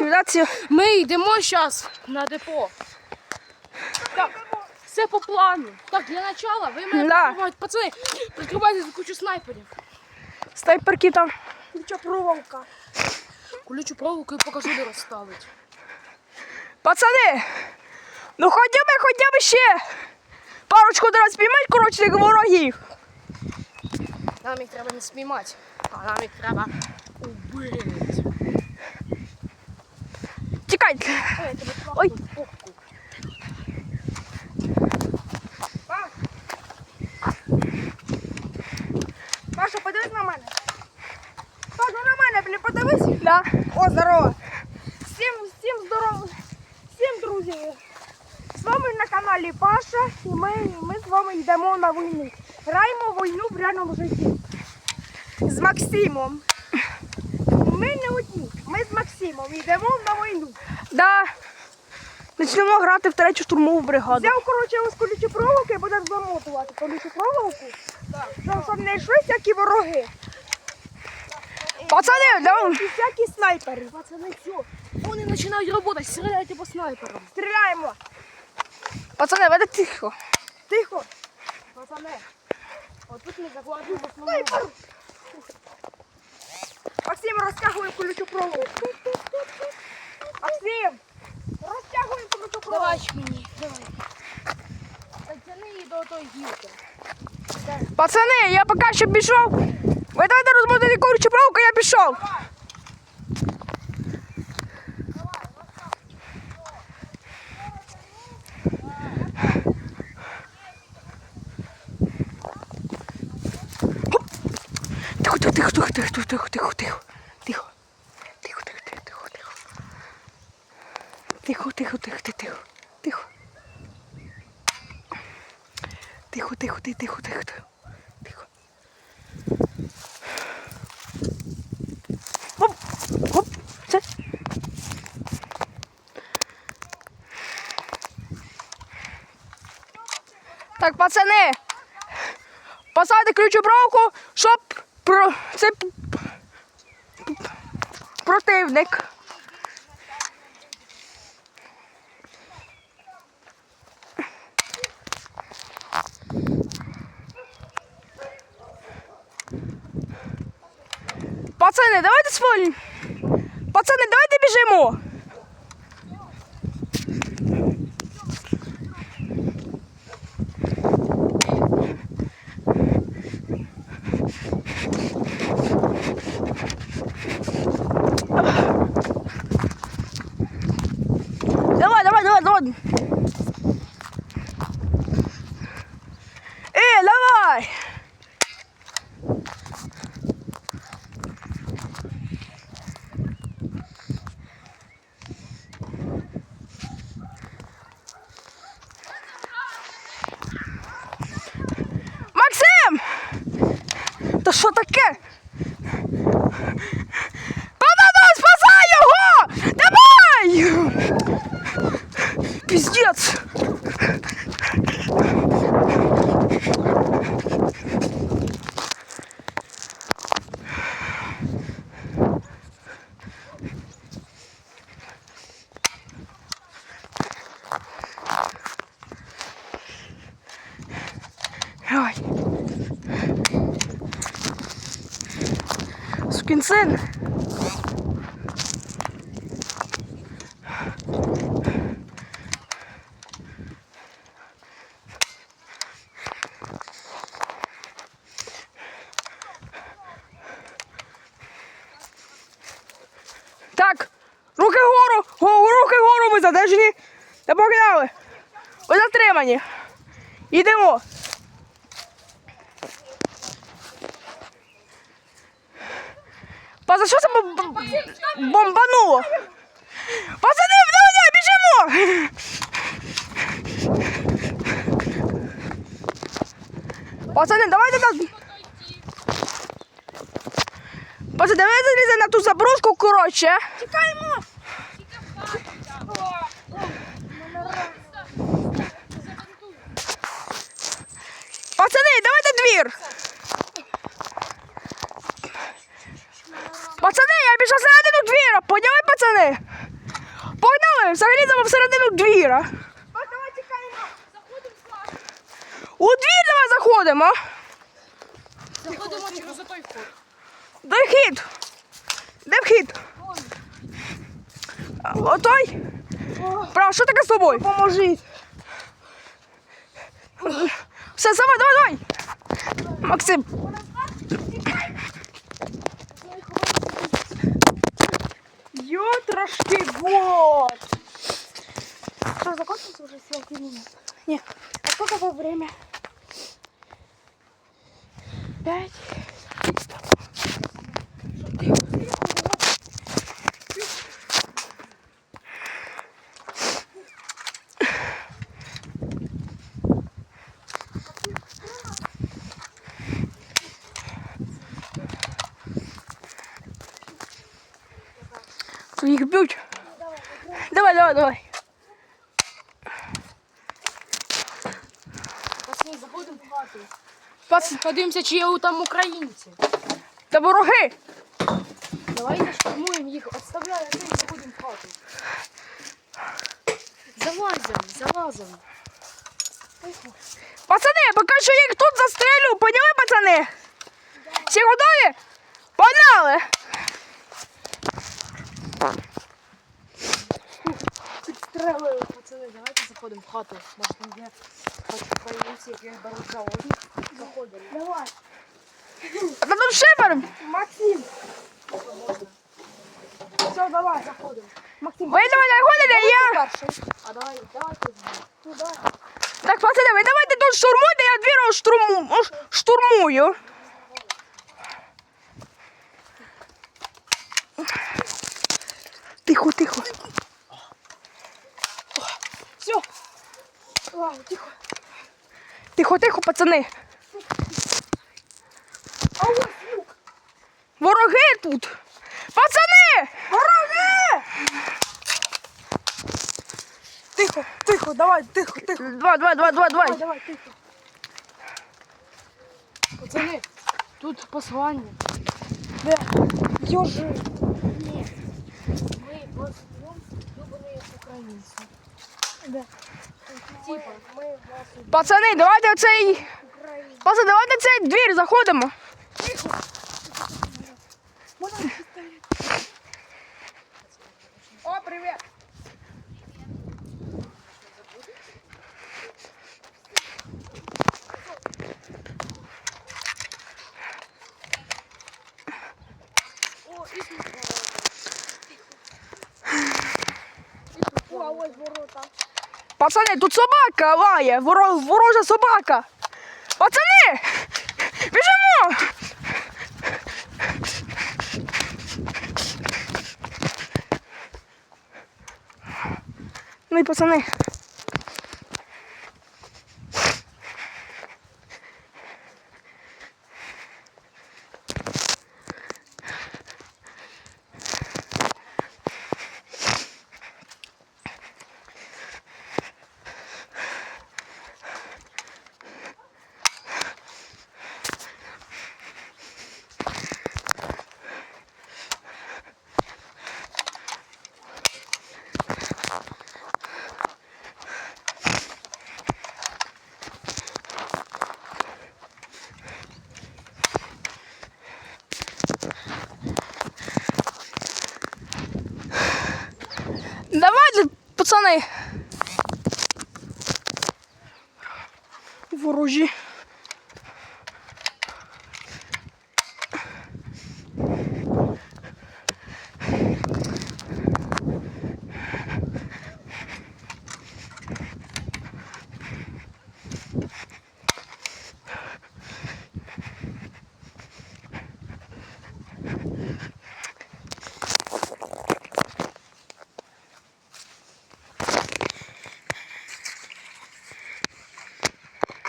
ліквідацію. Ми йдемо зараз на депо. Так, все по плану. Так, для начала ви мене Да. прикриваєте. Пацани, прикривайте за кучу снайперів. Снайперки там. Куча проволока. Колючу проволоку і покажу, де розставить. Пацани! Ну хоча б, хоча б ще парочку раз спіймать, коротше, тих ворогів. Нам їх треба не спіймати, а нам їх треба убити. Ой, Ой. Паша, подивись на мене. Паша, на мене, блін, подивись. Да. О, здорово. Всім, всім здорово. Всім друзі. З вами на каналі Паша і ми, ми з вами йдемо на війну. Граємо війну в реальному житті. З Максимом. Ми не одні. Ми з Максимом йдемо на війну. Да. Почнемо грати в третю штурмову бригаду. Взяв, коротше, ось колючі проволоки і будемо замотувати колючу проволоку. Щоб, щоб не йшли всякі вороги. Пацани, давай. І всякі снайпери. Пацани, все. Вони починають працювати, стріляйте по снайперам. Стріляємо. Пацани, веде тихо. Тихо. Пацани, отут не закладу в основному. Максим, розтягуємо колючу проволоку. Максим, розтягуємо колючу проволоку. Давай мені, давай. Пацани, і до той гілки. Пацани, я поки що пішов. Ви дайте розмотати колючу проволоку, я пішов. Тихо, тихо, тихо, тихо, тихо, тихо, тихо. Тихо, тихо, тихо, тихо, тихо. Тихо. Тихо, тихо, тихо, тихо, тихо, тихо. Оп, оп, це. Так, пацани, посадити ключу бровку, щоб про це противник. Пацани, давайте свої. Пацани, давайте біжимо. То що так Сын. Так, руки вгору, Го- руки вгору ми задержані. Та погнали. Ви затримані. Йдемо. Па за що це бом- бом- бомбануло? Пацани, давай, біжимо! Пацани, давайте нас. Пацани, давайте заліземо на ту заброшку, коротше. Чекаємо! Пацани, давайте двір! Пацани, я пішов середину двіра, поняли, пацани? Погнали! Двіра. Давай тікаємо. Заходимо в клас. У двір давай заходимо. Заходимо через той вход. Де вхід? Де вхід? Отой? Прав, що таке з тобою? Поможіть. Все, давай, давай, давай. Максим. Трошки вот. Что, закончился уже съемки или нет? Нет. А сколько по время? Пять. Їх б'ють. Давай, давай, давай. Пацани, заходимо в хату. Пац, Подивимося, чи є там українці. та вороги. Давай штурмуємо їх, відставляй а і заходимо в хату. Залазимо, залазимо. Пацани, поки що я їх тут застрелю, поняли, пацани? Всі готові? Погнали! Підстрелили, пацани, давайте заходимо в хату. Може там є хоч беруть за одяг. Заходимо. Давай. А там шифер! Максим! Все, давай, заходимо. Максим, ви давай заходите, я... Перший. А давай, давай ти. Туди. Так, пацани, ви давайте тут штурмуйте, я двір штурму... штурмую. Тихо. Тихо, тихо, пацани. Вороги тут. Пацани! Вороги! Тихо, тихо, давай, тихо, тихо. Два, два, два, два, два. Давай, тихо. Пацани, тут послання. Де? Йожи. Ми послом любані українці. Типа, Пацани, давайте цей. Пацани, давайте цей двір заходимо. О, привіт. Пацани, тут собака лає, воро, ворожа собака. Пацани! Біжимо! Ну і пацани. Давайте, пацани. Ворожі.